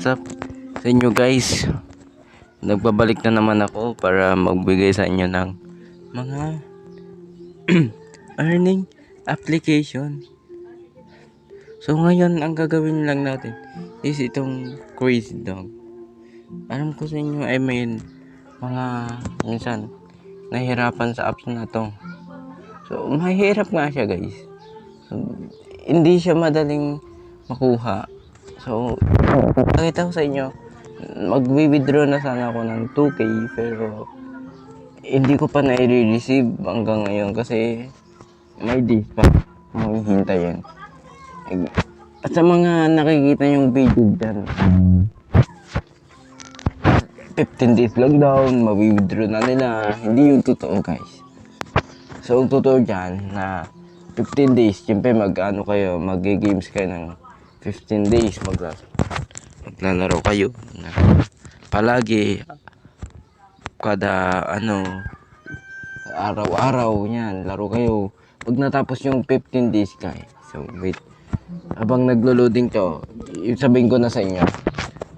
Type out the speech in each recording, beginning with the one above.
what's up sa inyo guys? Nagbabalik na naman ako para magbigay sa inyo ng mga earning application. So ngayon, ang gagawin lang natin is itong crazy dog. Alam ko sa inyo ay may mga minsan nahihirapan sa apps na to. So mahirap nga siya guys. So, hindi siya madaling makuha. So, pakita ko sa inyo, magwi-withdraw na sana ako ng 2K pero hindi ko pa na-receive hanggang ngayon kasi may days pa maghihintay yan. At sa mga nakikita yung video dyan, 15 days lockdown, mawi-withdraw na nila. Hindi yung totoo guys. So, ang totoo dyan na 15 days, siyempre mag-ano kayo, mag-games kayo ng 15 days, magla maglalaro kayo. Na, palagi, kada ano, araw-araw yan, laro kayo. Pag natapos yung 15 days guys, so wait, habang naglo-loading to, yung sabihin ko na sa inyo,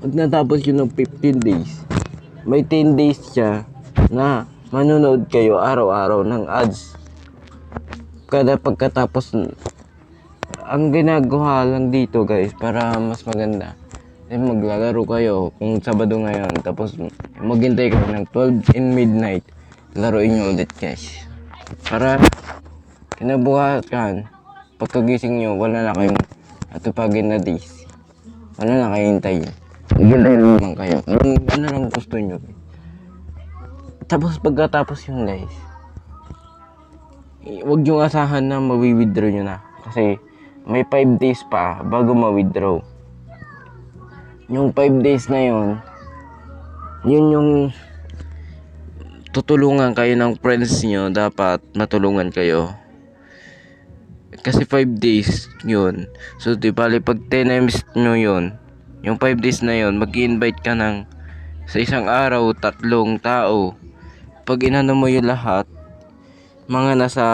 pag natapos yun ng 15 days, may 10 days siya na manonood kayo araw-araw ng ads. Kada pagkatapos, ang ginagawa lang dito guys, para mas maganda, eh maglalaro kayo kung Sabado ngayon, tapos maghintay kayo ng 12 in midnight, laruin nyo ulit guys. Para kinabukasan, pagkagising nyo, wala na kayong atupagin na days. Wala na kayong hintayin. Maghintay naman kayo. Kung ano lang gusto nyo. Tapos pagkatapos yun guys, eh, huwag nyo asahan na mawi-withdraw nyo na. Kasi may 5 days pa bago ma-withdraw. Yung 5 days na yun, yun yung tutulungan kayo ng friends nyo. Dapat matulungan kayo. Kasi 5 days yun. So, di bali, pag 10 times nyo yun, yung 5 days na yun, mag-invite ka ng sa isang araw, tatlong tao. Pag inano mo yung lahat, mga nasa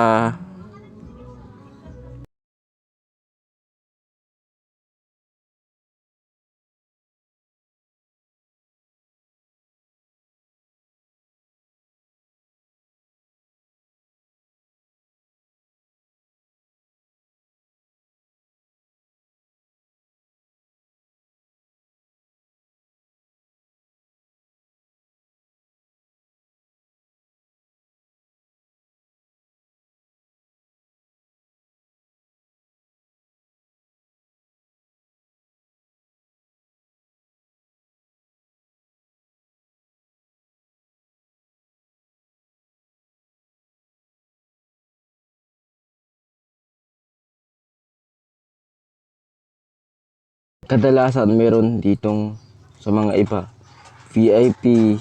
kadalasan meron ditong sa mga iba VIP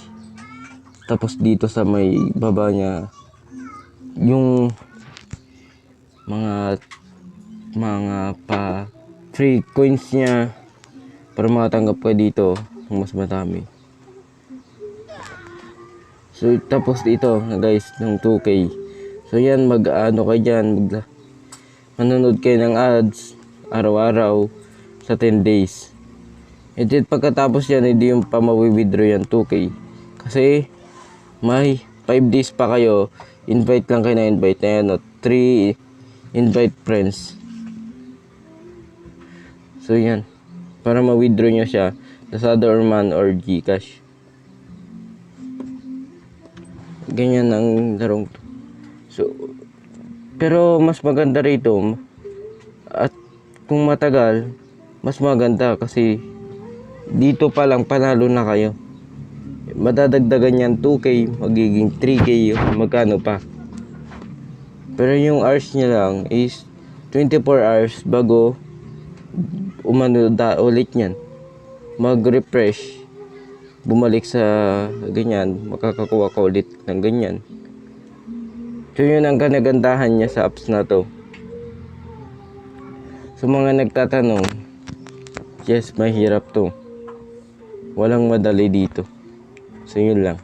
tapos dito sa may baba niya yung mga mga pa free coins niya. Para makatanggap ka dito ng mas madami. So tapos dito na guys ng 2k so yan mag ano kayo dyan mag, manonood kayo ng ads araw-araw sa 10 days. And then pagkatapos yan, hindi yung pa mawi-withdraw yan 2K. Kasi may 5 days pa kayo, invite lang kayo na invite na yan, no? 3 invite friends. So yan, para ma-withdraw nyo siya, Lazada or Man or Gcash. Ganyan ang larong to. So, pero mas maganda rito, at kung matagal, mas maganda kasi dito pa lang panalo na kayo. Madadagdagan yan 2K, magiging 3K, magkano pa. Pero yung hours niya lang is 24 hours bago umano da ulit yan. Mag-refresh, bumalik sa ganyan, makakakuha ka ulit ng ganyan. So yun ang kanagandahan niya sa apps na to. Sa mga nagtatanong, Yes, mahirap to. Walang madali dito. So, yun lang.